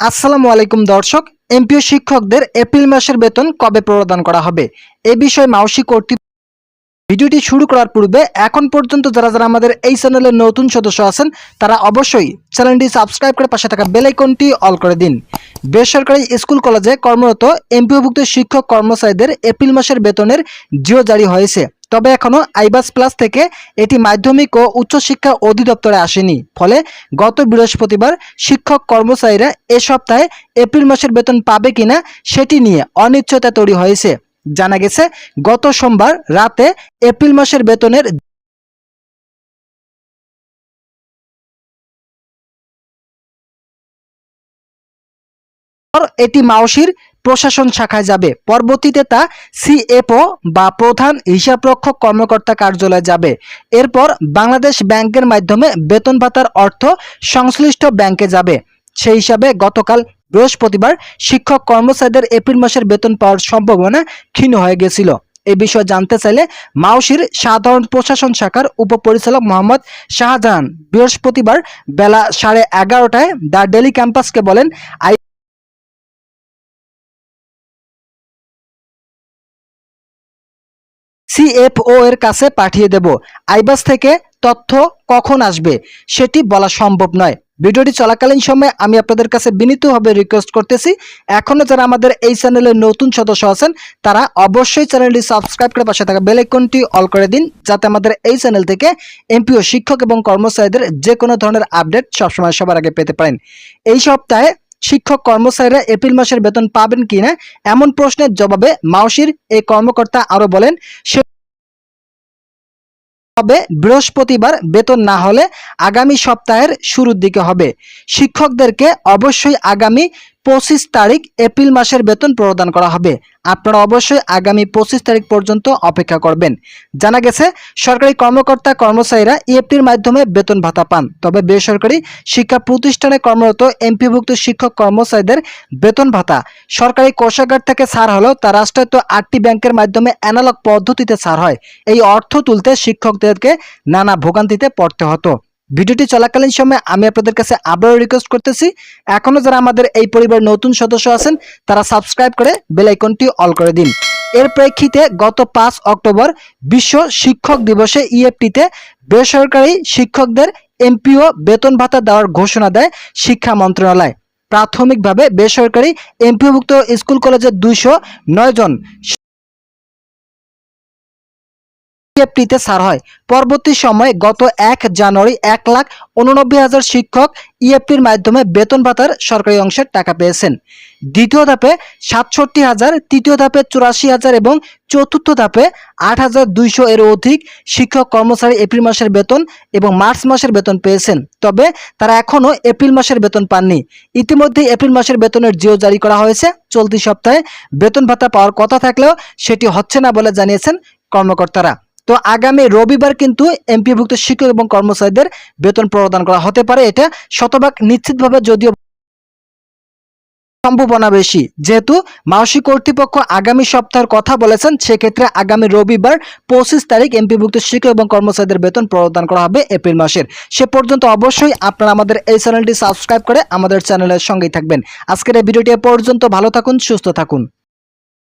আসসালামু আলাইকুম দর্শক, এমপিও শিক্ষকদের এপ্রিল মাসের বেতন কবে প্রদান করা হবে? এ বিষয়ে মাউসি কর্তৃপক্ষ ভিডিওটি শুরু করার পূর্বে এখন পর্যন্ত যারা যারা আমাদের এই চ্যানেলের নতুন সদস্য আছেন, তারা অবশ্যই চ্যানেলটি সাবস্ক্রাইব করে পাশে থাকা বেল আইকনটি অল করে দিন। বেসরকারি স্কুল কলেজে কর্মরত এমপিওভুক্ত শিক্ষক কর্মচারীদের এপ্রিল মাসের বেতনের জিও জারি হয়েছে। তবে এখনও আইবাস প্লাস থেকে এটি মাধ্যমিক ও উচ্চশিক্ষা অধিদপ্তরে আসেনি। ফলে গত বৃহস্পতিবার শিক্ষক কর্মচারীরা এ সপ্তাহে এপ্রিল মাসের বেতন পাবে কিনা সেটি নিয়ে অনিশ্চয়তা তৈরি হয়েছে। জানা গেছে, গত সোমবার রাতে এপ্রিল মাসের বেতনের এটি মাওসির প্রশাসন শাখায় যাবে। পরবর্তীতে তা সিএফও বা প্রধান হিসাবরক্ষক কর্মকর্তা কার্যালয়ে যাবে। এরপর বাংলাদেশ ব্যাংকের মাধ্যমে বেতন ভাতার অর্থ সংশ্লিষ্ট ব্যাংকে যাবে। সেই হিসাবে গতকাল বৃহস্পতিবার শিক্ষক কর্মচারীদের এপ্রিল মাসের বেতন পাওয়ার সম্ভাবনা ক্ষীণ হয়ে গেছিল। এ বিষয়ে জানতে চাইলে মাউসির সাধারণ প্রশাসন শাখার উপপরিচালক মোহাম্মদ শাহজাহান বৃহস্পতিবার বেলা সাড়ে এগারোটায় দ্য ডেলি ক্যাম্পাসকে বলেন আই সিএফও এর কাছে পাঠিয়ে দেব। আইবাস থেকে তথ্য কখন আসবে সেটি বলা সম্ভব নয়। ভিডিওটি চলাকালীন সময়ে আমি আপনাদের কাছে বিনীতভাবে রিকোয়েস্ট করতেছি, এখনও যারা আমাদের এই চ্যানেলের নতুন সদস্য আছেন, তারা অবশ্যই চ্যানেলটি সাবস্ক্রাইব করে পাশে থাকা বেল আইকনটি অল করে দিন, যাতে আমাদের এই চ্যানেল থেকে এমপিও শিক্ষক এবং কর্মচারীদের যে কোনো ধরনের আপডেট সবসময় সবার আগে পেতে পারেন। এই সপ্তাহে শিক্ষক কর্মচারীরা এপ্রিল মাসের বেতন পাবেন কিনা এমন প্রশ্নের জবাবে মাউসির এই কর্মকর্তা আরও বলেন তবে বৃহস্পতিবার বেতন না হলে আগামী সপ্তাহের শুরুর দিকে হবে। শিক্ষকদেরকে অবশ্যই আগামী পঁচিশ তারিখ এপ্রিল মাসের বেতন প্রদান করা হবে। আপনারা অবশ্যই আগামী পঁচিশ তারিখ পর্যন্ত অপেক্ষা করবেন। জানা গেছে, সরকারি কর্মকর্তা কর্মচারীরা ইএফটির মাধ্যমে বেতন ভাতা পান। তবে বেসরকারি শিক্ষা প্রতিষ্ঠানে কর্মরত এমপিভুক্ত শিক্ষক কর্মচারীদের বেতন ভাতা। সরকারি কোষাগার থেকে ছাড় হলেও তা রাষ্ট্রায়ত্ত আটটি ব্যাংকের মাধ্যমে অ্যানালগ পদ্ধতিতে ছাড় হয়। এই অর্থ তুলতে শিক্ষকদেরকে নানা ভোগান্তিতে পড়তে হতো। ভিডিওটি চলাকালীন সময় আমি আপনাদের কাছে আবারও রিকোয়েস্ট করতেছি, এখনও যারা আমাদের এই পরিবার নতুন সদস্য আছেন, তারা সাবস্ক্রাইব করে বেল আইকনটি অল করে দিন। এর প্রেক্ষিতে গত পাঁচ অক্টোবর বিশ্ব শিক্ষক দিবসে ইএফটিতে বেসরকারি শিক্ষকদের এমপিও বেতন ভাতা দেওয়ার ঘোষণা দেয় শিক্ষা মন্ত্রণালয়। প্রাথমিকভাবে বেসরকারি এমপিওভুক্ত স্কুল কলেজের দুইশো নয় জন ইএফটিতে ছাড় হয়। পরবর্তী সময়ে গত এক জানুয়ারি এক লাখ উননব্বই হাজার শিক্ষক ইএফটির মাধ্যমে বেতন ভাতার সরকারি অংশের টাকা পেয়েছেন। দ্বিতীয় ধাপে সাতষট্টি হাজার, তৃতীয় ধাপে চুরাশি হাজার এবং চতুর্থ ধাপে আট হাজার দুইশো এর অধিক শিক্ষক কর্মচারী এপ্রিল মাসের বেতন এবং মার্চ মাসের বেতন পেয়েছেন। তবে তারা এখনও এপ্রিল মাসের বেতন পাননি। ইতিমধ্যে এপ্রিল মাসের বেতনের জিও জারি করা হয়েছে। চলতি সপ্তাহে বেতন ভাতা পাওয়ার কথা থাকলেও সেটি হচ্ছে না বলে জানিয়েছেন কর্মকর্তারা। তো আগামী রবিবার কিন্তু এমপিভুক্ত শিক্ষক এবং কর্মচারীদের বেতন প্রদান করা হতে পারে। এটা শতভাগ নিশ্চিতভাবে যদিও সম্ভাবনা বেশি। যেহেতু মাওসি কর্তৃপক্ষ আগামী সপ্তাহের কথা বলেছেন, সেক্ষেত্রে আগামী রবিবার পঁচিশ তারিখ এমপিভুক্ত শিক্ষক এবং কর্মচারীদের বেতন প্রদান করা হবে এপ্রিল মাসের। সে পর্যন্ত অবশ্যই আপনারা আমাদের এই চ্যানেলটি সাবস্ক্রাইব করে আমাদের চ্যানেলের সঙ্গেই থাকবেন। আজকের এই ভিডিওটি পর্যন্ত। ভালো থাকুন, সুস্থ থাকুন।